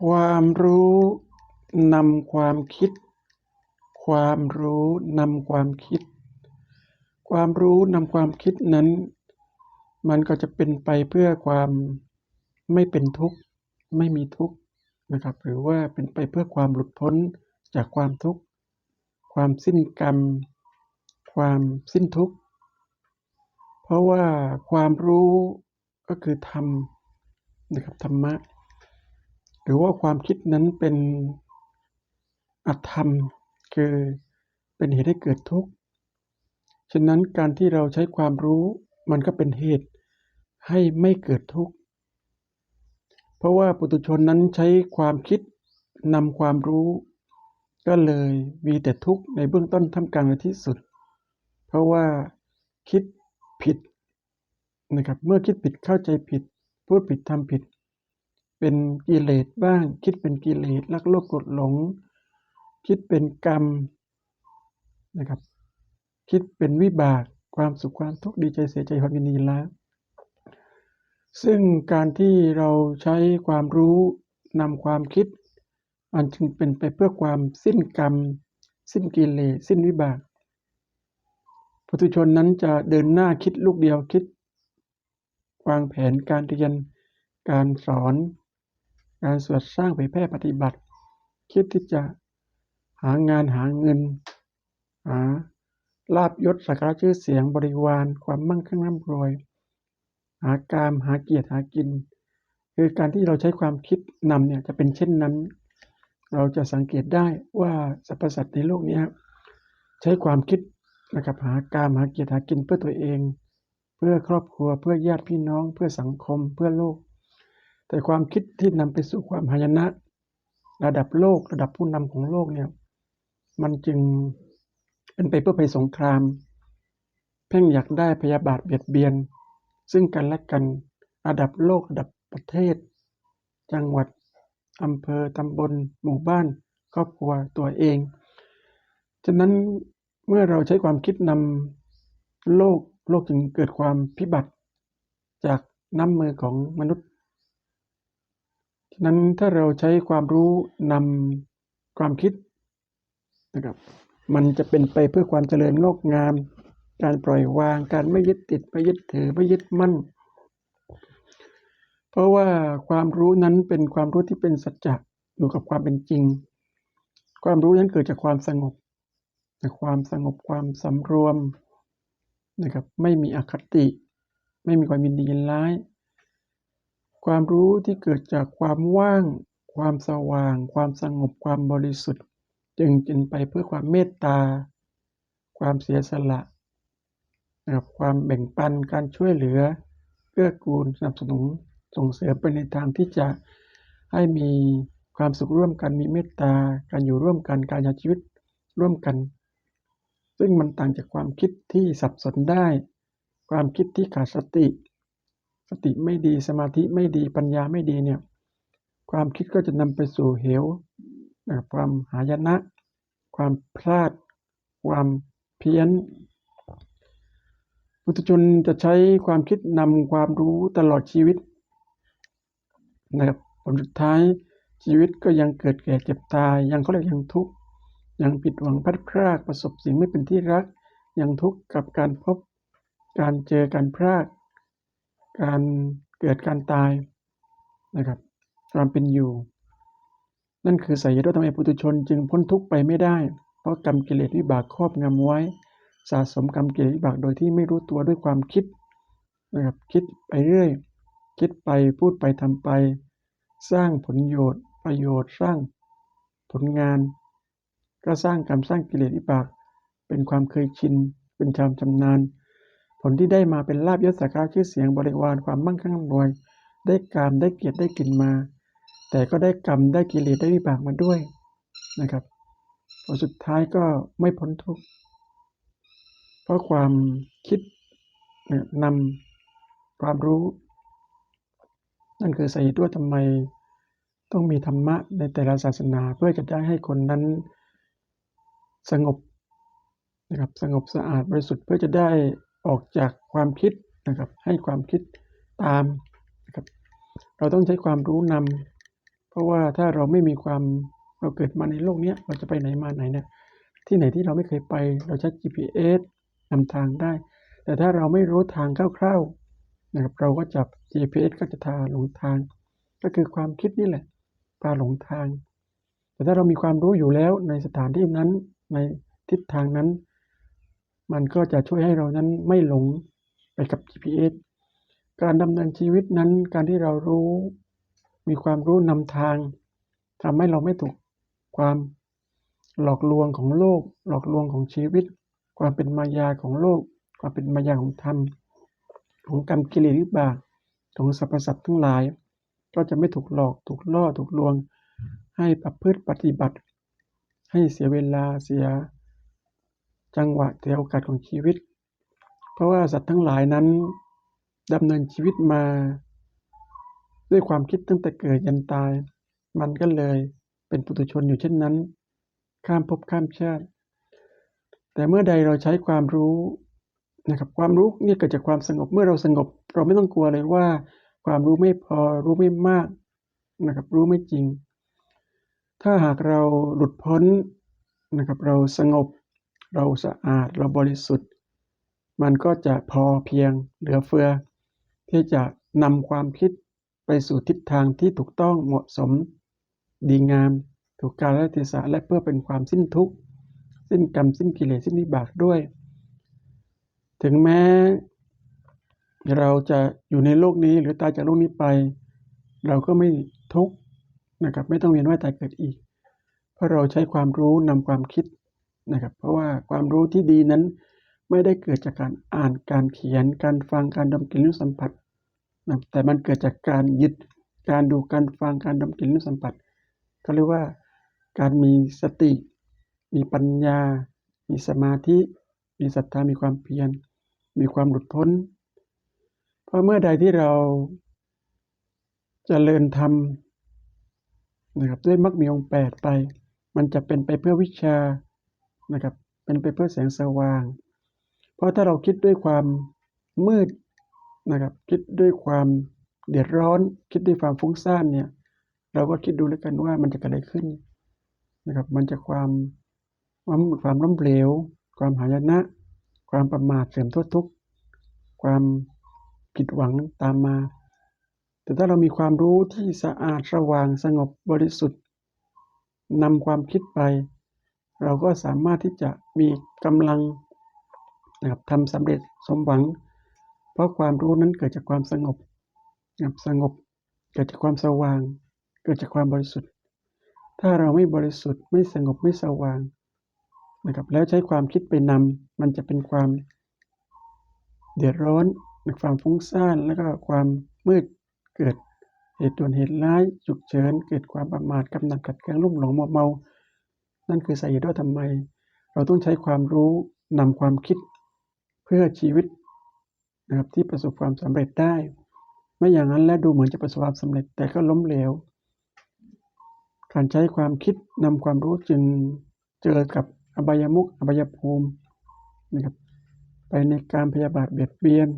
ความรู้นำความคิด ความรู้นำความคิด ความรู้นำความคิดนั้น มันก็จะเป็นไปเพื่อความไม่เป็นทุกข์ไม่มีทุกข์นะครับ หรือว่าเป็นไปเพื่อความหลุดพ้นจากความทุกข์ ความสิ้นกรรม ความสิ้นทุกข์ เพราะว่าความรู้ก็คือธรรมนะครับธรรมะ หรือว่าความคิดนั้นเป็นอธรรม คือเป็นเหตุให้เกิดทุกข์ ฉะนั้นการที่เราใช้ความรู้มันก็เป็นเหตุให้ไม่เกิดทุกข์ เพราะว่าปุถุชนนั้นใช้ความคิดนำความรู้ ก็เลยมีแต่ทุกข์ในเบื้องต้นท่ามกลางและที่สุด เพราะว่าคิดผิดนะครับ เมื่อคิดผิดเข้าใจผิด พูดผิดทำผิด เป็นกิเลสบ้าง คิดเป็นกิเลสรักโลภกรธหลง คิดเป็นกรรมนะครับ คิดเป็นวิบากความสุขความทุกข์ดีใจเสียใจความยินดีละซึ่งการที่เราใช้ความรู้นำความคิดมันจึงเป็นไปเพื่อความสิ้นกรรม สิ้นกิเลสสิ้นวิบากปุถุชนนั้นจะเดินหน้าคิดลูกเดียวคิด วางแผนการเรียนการสอน การสวดสร้างเผยแพร่ปฏิบัติ คิดที่จะหางานหาเงิน หาลาบยศสักการะชื่อเสียงบริวาร ความมั่งคั่งร่ำรวย หากามหาเกียรติหากิน คือการที่เราใช้ความคิดนำเนี่ยจะเป็นเช่นนั้น เราจะสังเกตได้ว่าสรรพสัตว์ในโลกนี้ใช้ความคิดนะครับหากามหาเกียรติหากินเพื่อตัวเอง เพื่อครอบครัวเพื่อญาติพี่น้อง เพื่อสังคม เพื่อโลก แต่ความคิดที่นำไปสู่ความหายนะ ระดับโลกระดับผู้นำของโลกเนี่ย มันจึงเป็นไปเพื่อภัยสงคราม เพ่งอยากได้พยาบาทเบียดเบียน ซึ่งกันและกันระดับโลกระดับประเทศ จังหวัดอำเภอตำบล หมู่บ้าน ครอบครัวตัวเอง ฉะนั้นเมื่อเราใช้ความคิดนำโลกโลกจึงเกิดความพิบัติ จากน้ำมือของมนุษย์ ฉะนั้นถ้าเราใช้ความรู้นำความคิดนะครับ มันจะเป็นไปเพื่อความเจริญงอกงาม การปล่อยวาง การไม่ยึดติด ไม่ยึดถือ ไม่ยึดมั่น เพราะว่าความรู้นั้นเป็นความรู้ที่เป็นสัจจะอยู่กับความเป็นจริง ความรู้นั้นเกิดจากความสงบจากความสงบความสำรวมนะครับ ไม่มีอคติ ไม่มีความยินดียินร้าย ความรู้ที่เกิดจากความว่าง ความสว่าง ความสงบ ความบริสุทธิ์ จึงเป็นไปเพื่อความเมตตา ความเสียสละนะครับความแบ่งปันการช่วยเหลือเกื้อกูลสนับสนุนส่งเสริมไปในทางที่จะให้มีความสุขร่วมกันมีเมตตา การอยู่ร่วมกันการใช้ชีวิตร่วมกัน ซึ่งมันต่างจากความคิดที่สับสนได้ ความคิดที่ขาดสติ สติไม่ดีสมาธิไม่ดีปัญญาไม่ดีเนี่ยความคิดก็จะนำไปสู่เหวความหายนะ ความพลาด ความเพี้ยนพุทธชนจะใช้ความคิดนำความรู้ตลอดชีวิตนะครับผลสุดท้ายชีวิตก็ยังเกิดแก่เจ็บตาย ยังเขาเรียกยังทุกข์ยังผิดหวังพัดพรากประสบสิ่งไม่เป็นที่รัก ยังทุกข์กับการพบการเจอการพราก การเกิดการตายนะครับความเป็นอยู่ นั่นคือสาเหตุว่าทำไมปุถุชนจึงพ้นทุกข์ไปไม่ได้ เพราะกรรมกิเลสวิบากครอบงำไว้ สะสมกรรมกิเลสวิบากโดยที่ไม่รู้ตัวด้วยความคิดนะครับคิดไปเรื่อย คิดไปพูดไปทำไป สร้างผลโยชน์ประโยชน์สร้างผลงาน ก็สร้างกรรมสร้างกิเลสวิบาก เป็นความเคยชินเป็นชามชำนาญ ลที่ได้มาเป็นลาบยศสักการชื่อเสียงบริวารความมั่งคั่งร่ำรวย ได้กามได้เกียรติได้กลิ่นมา แต่ก็ได้กรรมได้กิเลสได้วิบากมาด้วยนะครับผลสุดท้ายก็ไม่พ้นทุกข์เพราะความคิดนำความรู้ นั่นคือสาเหตุว่าทำไมต้องมีธรรมะในแต่ละศาสนาเพื่อจะได้ให้คนนั้นสงบนะครับสงบสะอาดบริสุทธิ์เพื่อจะได้ ออกจากความคิดนะครับ ให้ความคิดตามนะครับ เราต้องใช้ความรู้นำราะว่าถ้าเราไม่มีความเราเกิดมาในโลกนี้เราจะไปไหนมาไหนเนี่ยที่ไหนที่เราไม่เคยไปเราใช้ GPS นำทางได้ แต่ถ้าเราไม่รู้ทางคร่าวๆนะครับเราก็จับ GPS ก็จะพาหลงทาง ก็คือความคิดนี่แหละพาหลงทาง แต่ถ้าเรามีความรู้อยู่แล้วในสถานที่นั้นในทิศทางนั้น มันก็จะช่วยให้เรานั้นไม่หลงไปกับ GPS การดำเนินชีวิตนั้นการที่เรารู้มีความรู้นำทางทำให้เราไม่ถูกความหลอกลวงของโลก หลอกลวงของชีวิต ความเป็นมายาของโลก ความเป็นมายาของธรรม ของกรรมกิเลสวิบากของสรรพสัตว์ทั้งหลาย ก็จะไม่ถูกหลอกถูกล่อถูกลวง ให้ประพฤติปฏิบัติ ให้เสียเวลาเสีย จังหวะเสียโอกาสของชีวิต เพราะว่าสัตว์ทั้งหลายนั้นดำเนินชีวิตมา ด้วยความคิดตั้งแต่เกิดยันตาย มันก็เลยเป็นปุถุชนอยู่เช่นนั้น ข้ามภพข้ามชาติ แต่เมื่อใดเราใช้ความรู้นะครับความรู้เนี่ยเกิดจากความสงบเมื่อเราสงบ เราไม่ต้องกลัวเลยว่า ความรู้ไม่พอรู้ไม่มากนะครับรู้ไม่จริง ถ้าหากเราหลุดพ้นนะครับเราสงบ เราสะอาดเราบริสุทธิ์ มันก็จะพอเพียงเหลือเฟือ ที่จะนำความคิดไปสู่ทิศทางที่ถูกต้องเหมาะสม ดีงาม ถูกกาลเทศะและเพื่อเป็นความสิ้นทุกข์ สิ้นกรรม สิ้นกิเลสสิ้นวิบากด้วย ถึงแม้ เราจะอยู่ในโลกนี้หรือตายจากโลกนี้ไป เราก็ไม่ทุกข์นะครับไม่ต้องเวียนว่ายตายเกิดอีก เพราะเราใช้ความรู้นำความคิด นะครับ เพราะว่าความรู้ที่ดีนั้นไม่ได้เกิดจากการอ่านการเขียนการฟังการดมกลิ่นรสสัมผัสนะแต่มันเกิดจากการยึดการดูการฟังการดมกลิ่นรสสัมผัสเขาเรียกว่าการมีสติ มีปัญญา มีสมาธิ มีศรัทธามีความเพียร มีความหลุดพ้น เพราะเมื่อใดที่เราเจริญธรรมนะครับด้วยมรรคมีองค์แปดไป มันจะเป็นไปเพื่อวิชา นะครับเป็นไปเพื่อแสงสว่าง เพราะถ้าเราคิดด้วยความมืดนะครับคิดด้วยความเดือดร้อน คิดด้วยความฟุ้งซ่านเนี่ยเราก็คิดดูแล้วกันว่ามันจะเกิดอะไรขึ้นนะครับมันจะความความความล้มเหลว ความหายนะ ความประมาทเสื่อมโทษทุกข์ความผิดหวังตามมา แต่ถ้าเรามีความรู้ที่สะอาดสว่างสงบบริสุทธิ์นำความคิดไป เราก็สามารถที่จะมีกำลังนะครับทำสำเร็จสมหวัง เพราะความรู้นั้นเกิดจากความสงบนะครับสงบ เกิดจากความสว่าง เกิดจากความบริสุทธิ์ ถ้าเราไม่บริสุทธิ์ไม่สงบไม่สว่างนะครับแล้วใช้ความคิดไปนำมันจะเป็นความเดือดร้อนความฟุ้งซ่านแล้วก็ความมืดเกิดเหตุด่วนเหตุร้ายฉุกเฉินเกิดความประมาทกำหนัดขัดเคืองลุ่มหลงมัวเมา นั่นคือสาเหตุว่าทำไม เราต้องใช้ความรู้นำความคิดเพื่อชีวิตนะครับที่ประสบความสำเร็จได้ ไม่อย่างนั้นแล้วดูเหมือนจะประสบความสำเร็จแต่ก็ล้มเหลว การใช้ความคิดนำความรู้จึงเจอกับอบายมุขอบายภูมินะครับไปในการพยาบาทเบียดเบียน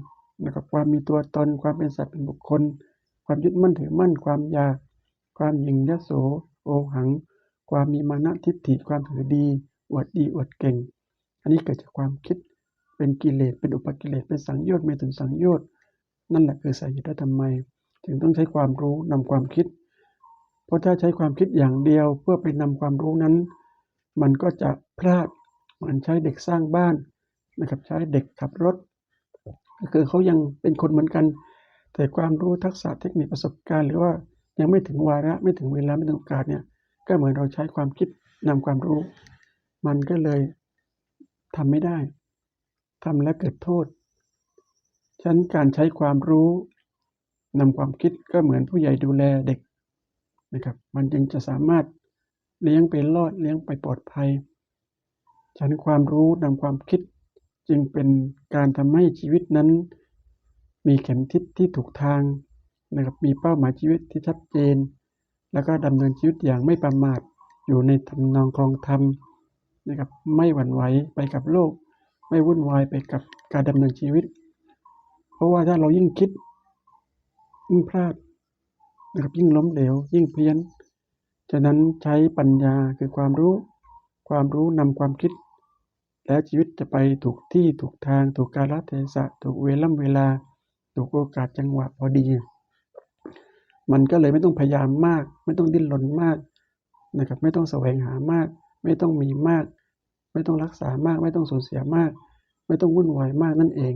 นะครับความมีตัวตนความเป็นสัตว์เป็นบุคคล ความยึดมั่นถือมั่นความอยากความหยิ่งยโสโอหัง ความมีมานะทิฏฐิความถือดีอวดดีอวดเก่ง อันนี้เกิดจากความคิดเป็นกิเลสเป็นอุปกิเลสเป็นสังโยชน์เมตุนสังโยชน์นั่นแหละคือสาเหตุว่าทำไม ถึงต้องใช้ความรู้นำความคิด เพราะถ้าใช้ความคิดอย่างเดียวเพื่อไปนำความรู้นั้น มันก็จะพลาดเหมือนใช้เด็กสร้างบ้านนะครับใช้เด็กขับรถ ก็คือเขายังเป็นคนเหมือนกัน แต่ความรู้ทักษะเทคนิคประสบการณ์ หรือว่ายังไม่ถึงวาระไม่ถึงเวลาไม่ถึงโอกาสเนี่ย ก็เหมือนเราใช้ความคิดนำความรู้ มันก็เลยทำไม่ได้ทำแล้วเกิดโทษฉะนั้นการใช้ความรู้นำความคิดก็เหมือนผู้ใหญ่ดูแลเด็กนะครับ มันจึงจะสามารถเลี้ยงไปรอดเลี้ยงไปปลอดภัยฉะนั้นความรู้นำความคิดจึงเป็นการทำให้ชีวิตนั้น มีเข็มทิศที่ถูกทางนะครับ มีเป้าหมายชีวิตที่ชัดเจน แล้วก็ดำเนินชีวิตอย่างไม่ประมาทอยู่ในทำนองครองธรรมนะครับไม่หวั่นไหวไปกับโลก ไม่วุ่นวายไปกับการดำเนินชีวิต เพราะว่าถ้าเรายิ่งคิด ยิ่งพลาดนะครับยิ่งล้มเหลว ยิ่งเพี้ยนฉะนั้นใช้ปัญญาคือความรู้ ความรู้นำความคิด แล้วชีวิตจะไปถูกที่ถูกทาง ถูกกาลเทศะ ถูกเวล่ำเวลา ถูกโอกาสจังหวะพอดี มันก็เลยไม่ต้องพยายามมาก ไม่ต้องดิ้นรนมากนะครับไม่ต้องแสวงหามาก ไม่ต้องมีมาก ไม่ต้องรักษามาก ไม่ต้องสูญเสียมาก ไม่ต้องวุ่นวายมากนั่นเอง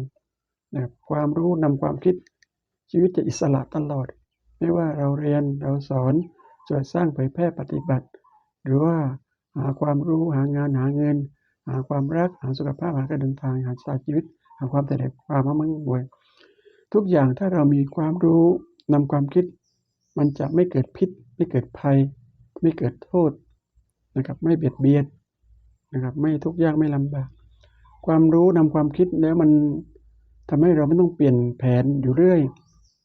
นะครับความรู้นำความคิดชีวิตจะอิสระตลอด ไม่ว่าเราเรียนเราสอนช่วยสร้างเผยแพร่ปฏิบัติ หรือว่าหาความรู้หางานหาเงิน หาความรักหาสุขภาพหาการเดินทางหาชาชีวิต หาความแต่เด็กความมั่งมั่งบวย ทุกอย่างถ้าเรามีความรู้นำความคิด มันจะไม่เกิดพิษ ไม่เกิดภัย ไม่เกิดโทษนะครับ ไม่เบียดเบียนนะครับ ไม่ทุกข์ยากไม่ลำบาก ความรู้นำความคิดแล้วมันทำให้เราไม่ต้องเปลี่ยนแผนอยู่เรื่อย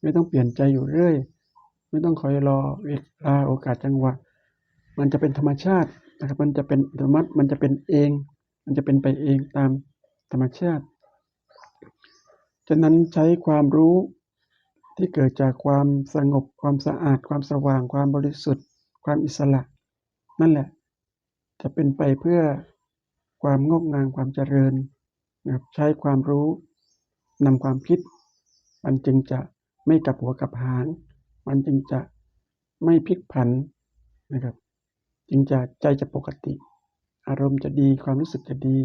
ไม่ต้องเปลี่ยนใจอยู่เรื่อย ไม่ต้องคอยรอเวลาโอกาสจังหวะ มันจะเป็นธรรมชาตินะครับ มันจะเป็นอัตโนมัติ มันจะเป็นเอง มันจะเป็นไปเองตามธรรมชาติฉะนั้นใช้ความรู้ ที่เกิดจากความสงบความสะอาด ความสว่าง ความบริสุทธิ์ ความอิสระ นั่นแหละ จะเป็นไปเพื่อความงอกงามความเจริญนะครับใช้ความรู้นำความคิด มันจึงจะไม่กลับหัวกลับหาง มันจึงจะไม่พลิกผันนะครับ จึงจะใจจะปกติ อารมณ์จะดีความรู้สึกจะดี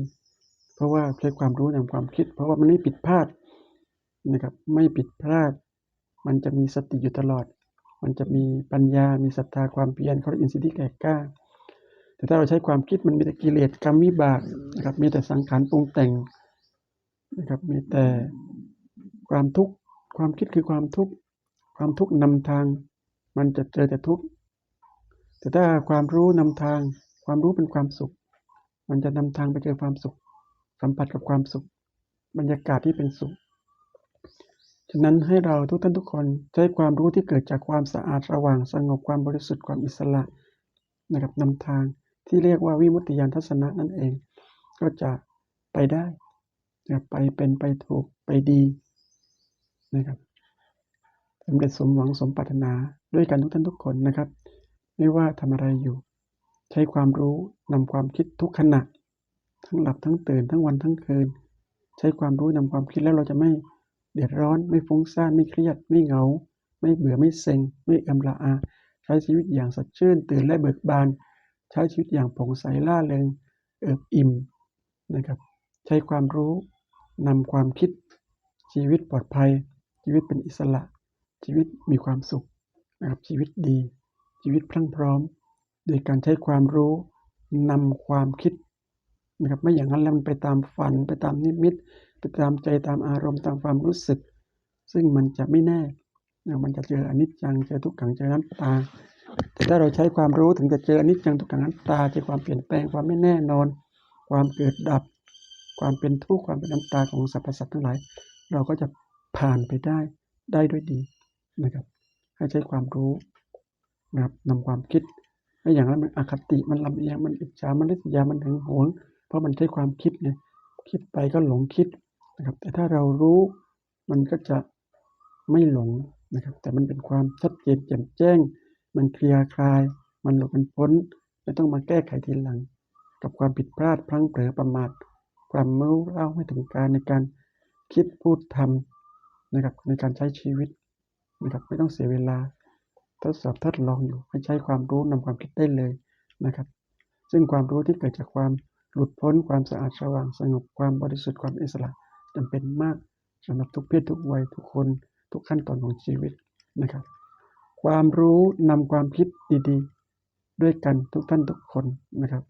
เพราะว่าใช้ความรู้นำความคิด เพราะว่ามันไม่ผิดพลาดนะครับ ไม่ผิดพลาด มันจะมีสติอยู่ตลอด มันจะมีปัญญา มีศรัทธาความเพียรเขาเรียกอินทรีย์ที่แก่กล้า แต่ถ้าเราใช้ความคิดมันมีแต่กิเลสกรรมวิบากนะครับ มีแต่สังขารปรุงแต่งนะครับ มีแต่ความทุกข์ ความคิดคือความทุกข์ ความทุกข์นำทาง มันจะเจอแต่ทุกข์ แต่ถ้าความรู้นำทาง ความรู้เป็นความสุข มันจะนำทางไปเจอความสุข สัมผัสกับความสุข บรรยากาศที่เป็นสุข ฉะนั้นให้เราทุกท่านทุกคนใช้ความรู้ที่เกิดจากความสะอาดสว่างสงบความบริสุทธิ์ความอิสระนะครับนำทางที่เรียกว่าวิมุตติญาณทัศนะนั่นเอง ก็จะไปได้นะครับไปเป็นไปถูกไปดีนะครับสำเร็จสมหวังสมปรารถนาด้วยกันทุกท่านทุกคนนะครับ ไม่ว่าทำอะไรอยู่ ใช้ความรู้นำความคิดทุกขณะ ทั้งหลับทั้งตื่นทั้งวันทั้งคืน ใช้ความรู้นำความคิดแล้วเราจะไม่ เดือดร้อน ไม่ฟุ้งซ่าน ไม่เครียด ไม่เหงา ไม่เบื่อ ไม่เซ็ง ไม่เอมละอา ใช้ชีวิตอย่างสดชื่น ตื่นและเบิกบาน ใช้ชีวิตอย่างผ่องใสล่าเริง เอิบอิ่มนะครับ ใช้ความรู้นำความคิด ชีวิตปลอดภัย ชีวิตเป็นอิสระ ชีวิตมีความสุขนะครับ ชีวิตดี ชีวิตพรั่งพร้อม โดยการใช้ความรู้นำความคิดนะครับ ไม่อย่างนั้นแล้วมันไปตามฝัน ไปตามนิมิต ตามใจตามอารมณ์ตามความรู้สึก ซึ่งมันจะไม่แน่นะมันจะเจออนิจจังเจอทุกขังเจออนัตตา แต่ถ้าเราใช้ความรู้ถึงจะเจออนิจจังทุกขังอนัตตาเจอความเปลี่ยนแปลงความไม่แน่นอน ความเกิดดับ ความเป็นทุกข์ความเป็นอนัตตาของสรรพสัตว์ทั้งหลาย เราก็จะผ่านไปได้ได้ด้วยดีนะครับ ให้ใช้ความรู้นะครับนำความคิดไม่อย่างนั้นมันอคติมันลำเอียงมันอิจฉามันริษยามันหึงหวง เพราะมันใช้ความคิดไงคิดไปก็หลงคิด นะครับ แต่ถ้าเรารู้มันก็จะไม่หลงนะครับ แต่มันเป็นความชัดเจนแจ่มแจ้ง มันเคลียร์คลาย มันหลุดมันพ้นไม่ต้องมาแก้ไขทีหลัง กับความผิดพลาดพลั้งเผลอประมาทความไม่รู้เล่าไม่ถึงการในการคิดพูดทำนะครับในการใช้ชีวิตนะครับไม่ต้องเสียเวลาทดสอบทดลองอยู่ให้ใช้ความรู้นำความคิดได้เลยนะครับ ซึ่งความรู้ที่เกิดจากความหลุดพ้นความสะอาดสว่างสงบความบริสุทธิ์ความอิสระ จำเป็นมากสำหรับทุกเพศทุกวัยทุกคนทุกขั้นตอนของชีวิตนะครับ ความรู้นำความคิดดีๆ ด้วยกันทุกท่านทุกคนนะครับ